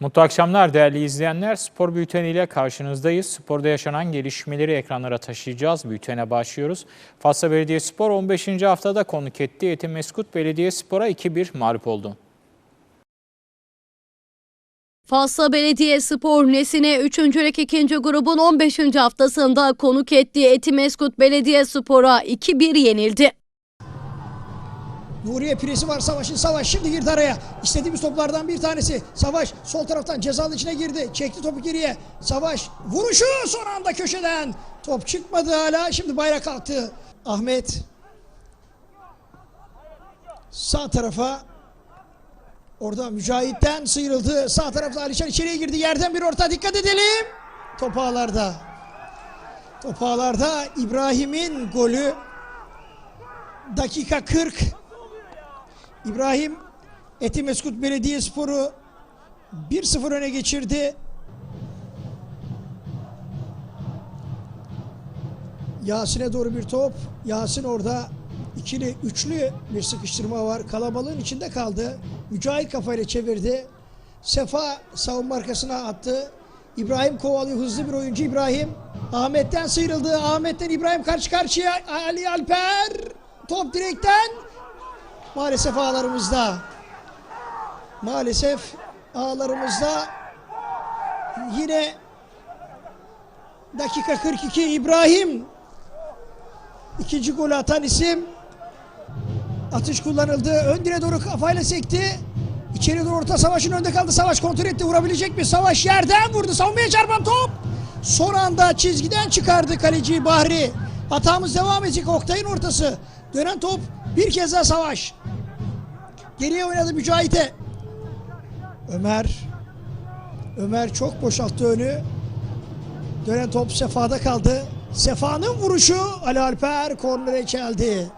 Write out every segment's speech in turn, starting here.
Mutlu akşamlar değerli izleyenler. Spor Bülteni ile karşınızdayız. Sporda yaşanan gelişmeleri ekranlara taşıyacağız. Bültene başlıyoruz. Fatsa Belediyespor 15. haftada konuk etti. Etimeskut Belediyespor'a 2-1 mağlup oldu. Fasla Belediyespor Nesine 3. Lig 2. grubun 15. haftasında konuk ettiği Etimeskut Belediyespor'a 2-1 yenildi. Nuriye presi var Savaş'ın. Savaş şimdi girdi araya. İstediğimiz toplardan bir tanesi. Savaş sol taraftan cezalı içine girdi. Çekti topu geriye. Savaş vuruşu son anda köşeden. Top çıkmadı hala. Şimdi bayrak kalktı. Ahmet sağ tarafa orada Mücahit'ten sıyrıldı. Sağ tarafta Alişan içeriye girdi. Yerden bir orta dikkat edelim. Top ağlarda. Top ağlarda İbrahim'in golü dakika 40 İbrahim Etimeskut Belediyespor'u 1-0 öne geçirdi. Yasin'e doğru bir top. Yasin orada ikili, üçlü bir sıkıştırma var. Kalabalığın içinde kaldı. Mücahit kafayla çevirdi. Sefa savunma arkasına attı. İbrahim kovalıyor hızlı bir oyuncu İbrahim. Ahmet'ten sıyrıldı. Ahmet'ten İbrahim karşı karşıya. Ali Alper. Top direkten. Maalesef ağlarımızda. Maalesef ağlarımızda yine dakika 42 İbrahim ikinci golü atan isim atış kullanıldı. Ön direğe doğru kafayla sekti. İçeri doğru orta savaşın önünde kaldı. Savaş kontrol etti. Vurabilecek mi? Savaş yerden vurdu. Savunmaya çarpan top. Son anda çizgiden çıkardı kaleci Bahri. Hatamız devam edecek. Oktay'ın ortası. Dönen top bir kez daha savaş. Geriye oynadı Mücahit'e. Ömer. Ömer çok boşalttı önü. Dönen top Sefa'da kaldı. Sefa'nın vuruşu Ali Alper kornere geldi.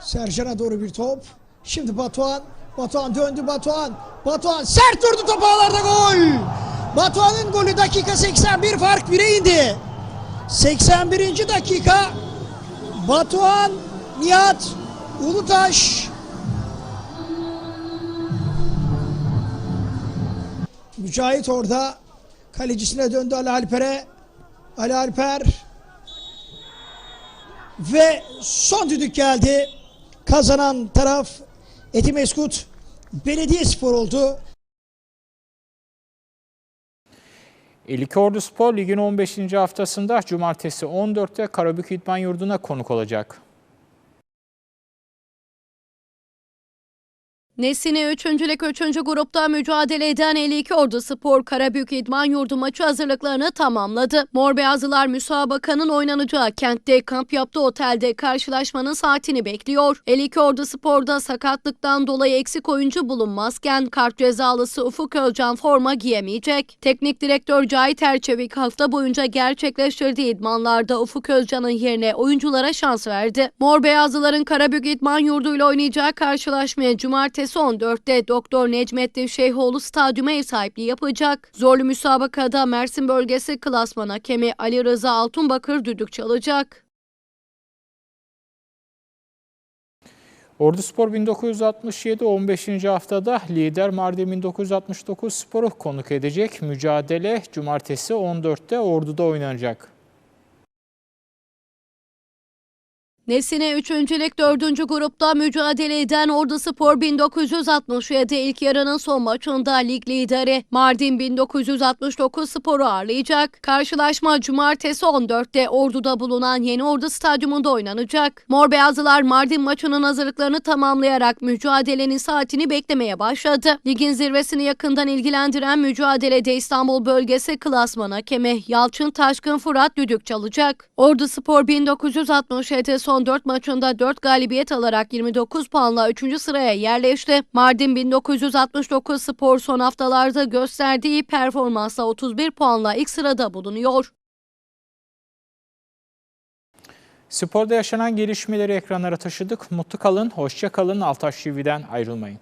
Sercan'a doğru bir top. Şimdi Batuhan. Batuhan döndü Batuhan. Batuhan sert durdu top ağlarda gol. Batuhan'ın golü dakika 81 fark 1'e indi. 81. dakika Batuhan Nihat Ulutaş. Mücahit orada. Kalecisine döndü Ali Alper'e. Ali Alper. Ve son düdük geldi. Kazanan taraf Etimeskut Belediyespor oldu. 52 Ordu Spor ligin 15. haftasında cumartesi 14'te Karabük İdman Yurdu'na konuk olacak. Nesine 3. Lig 3. grupta mücadele eden 52 Ordu Spor Karabük İdman Yurdu maçı hazırlıklarını tamamladı. Mor Beyazlılar müsabakanın oynanacağı kentte kamp yaptığı otelde karşılaşmanın saatini bekliyor. 52 Ordu Spor'da sakatlıktan dolayı eksik oyuncu bulunmazken kart cezalısı Ufuk Özcan forma giyemeyecek. Teknik direktör Cahit Erçevik hafta boyunca gerçekleştirdiği idmanlarda Ufuk Özcan'ın yerine oyunculara şans verdi. Mor Beyazlıların Karabük İdman Yurdu ile oynayacağı karşılaşmaya cumartesi 14'te Doktor Necmettin Şeyhoğlu stadyuma ev sahipliği yapacak. Zorlu müsabakada Mersin bölgesi klasman hakemi Ali Rıza Altunbakır düdük çalacak. Ordu Spor 1967 15. haftada lider Mardin 1969 Spor'u konuk edecek. Mücadele cumartesi 14'te Ordu'da oynanacak. Nesine 3. Lig 4. grupta mücadele eden Ordu Spor 1967 ilk yarının son maçında lig lideri Mardin 1969 Spor'u ağırlayacak. Karşılaşma cumartesi 14'te Ordu'da bulunan Yeni Ordu Stadyumunda oynanacak. Mor Beyazlılar Mardin maçının hazırlıklarını tamamlayarak mücadelenin saatini beklemeye başladı. Ligin zirvesini yakından ilgilendiren mücadelede İstanbul bölgesi klasman hakemi Yalçın Taşkın Fırat düdük çalacak. Ordu Spor 1967 son 4 maçında 4 galibiyet alarak 29 puanla 3. sıraya yerleşti. Mardin 1969 Spor son haftalarda gösterdiği performansla 31 puanla ilk sırada bulunuyor. Sporda yaşanan gelişmeleri ekranlara taşıdık. Mutlu kalın, hoşça kalın. Altaş TV'den ayrılmayın.